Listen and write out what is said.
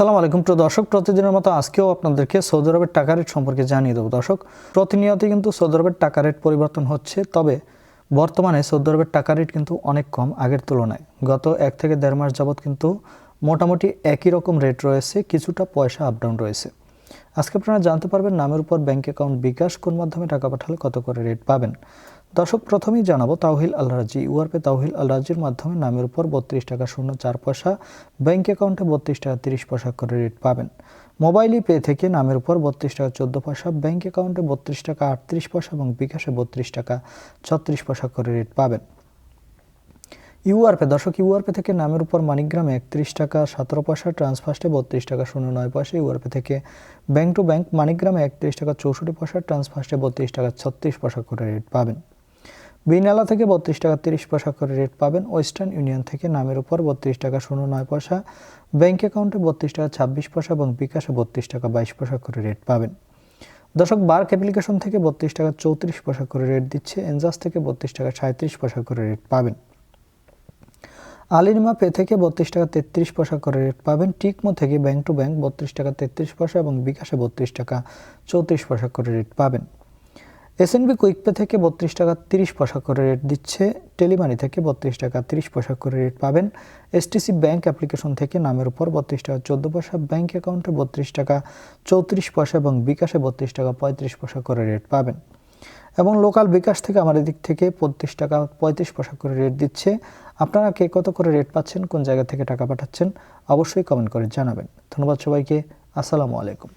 আসসালামু আলাইকুম প্রিয় দর্শক, প্রতিদিনের মতো আজকেও আপনাদেরকে সৌদি আরবের টাকা রেট সম্পর্কে জানিয়ে দেবো। দর্শক, প্রতিনিয়তই কিন্তু সৌদি আরবের টাকা রেট পরিবর্তন হচ্ছে, তবে বর্তমানে সৌদি আরবের টাকা রেট কিন্তু অনেক কম আগের তুলনায়। গত এক থেকে দেড় মাস যাবৎ কিন্তু মোটামুটি একই রকম রেট রয়েছে, কিছুটা পয়সা আপ ডাউন রয়েছে। আজকে আপনারা জানতে পারবেন নামের উপর ব্যাংক অ্যাকাউন্ট বিকাশ কোন মাধ্যমে টাকা পাঠালে কত করে রেট পাবেন। দর্শক, প্রথমেই জানাব তাওহিল আল রাজি। ইউআরপে তাওহিল আল রাজির মাধ্যমে নামের উপর বত্রিশ টাকা শূন্য চার পয়সা, ব্যাংক অ্যাকাউন্টে বত্রিশ টাকা তিরিশ পয়সা করে রেট পাবেন। মোবাইল পে থেকে নামের উপর বত্রিশ টাকা চোদ্দ পয়সা, ব্যাংক অ্যাকাউন্টে বত্রিশ টাকা আটত্রিশ পয়সা এবং বিকাশে বত্রিশ টাকা ছত্রিশ পয়সা করে রেট পাবেন। ইউআরপে, দর্শক, ইউআরপে থেকে নামের উপর মানিগ্রামে একত্রিশ টাকা সতেরো পয়সা ট্রান্সফার্স্টে বত্রিশ টাকা শূন্য নয় পয়সা, ইউআরপে থেকে ব্যাংক টু ব্যাংক মানিগ্রামে একত্রিশ টাকা চৌষট্টি পয়সা ট্রান্সফার্স্টে বত্রিশ টাকা ছত্রিশ পয়সা করে রেট পাবেন। বিনালা থেকে বত্রিশ টাকা তিরিশ পয়সা করে রেট পাবেন। ওয়েস্টার্ন ইউনিয়ন থেকে নামের উপর বত্রিশ টাকা শূন্য নয় পয়সা। ব্যাংক অ্যাকাউন্টে বত্রিশ টাকা ছাব্বিশ পয়সা এবং বিকাশে বত্রিশ টাকা বাইশ পয়সা করে রেট পাবেন। দর্শক বার্ক অ্যাপ্লিকেশন থেকে বত্রিশ টাকা চৌত্রিশ পয়সা করে রেট দিচ্ছে। এনজাস থেকে বত্রিশ টাকা সাঁত্রিশ পয়সা করে রেট পাবেন। আলিনিমা পে থেকে বত্রিশ টাকা তেত্রিশ পয়সা করে রেট পাবেন। টিকমো থেকে ব্যাংক টু ব্যাংক বত্রিশ টাকা তেত্রিশ পয়সা এবং বিকাশে বত্রিশ টাকা চৌত্রিশ পয়সা করে রেট পাবেন। এসএনবি কুইকপে থেকে বত্রিশ টাকা তিরিশ পয়সা করে রেট দিচ্ছে টেলিমানি থেকে বত্রিশ টাকা তিরিশ পয়সা করে রেট পাবেন। এসটিসি ব্যাংক অ্যাপ্লিকেশন থেকে নামের উপর বত্রিশ টাকা চোদ্দ পয়সা ব্যাংক অ্যাকাউন্টে বত্রিশ টাকা চৌত্রিশ পয়সা এবং বিকাশে বত্রিশ টাকা পঁয়ত্রিশ পয়সা করে রেট পাবেন। এবং লোকাল বিকাশ থেকে আমাদের দিক থেকে বত্রিশ টাকা পঁয়ত্রিশ পয়সা করে রেট দিচ্ছে। আপনারা কে কত করে রেট পাচ্ছেন, কোন জায়গা থেকে টাকা পাঠাচ্ছেন, অবশ্যই কমেন্ট করে জানাবেন। ধন্যবাদ সবাইকে, আসসালামু আলাইকুম।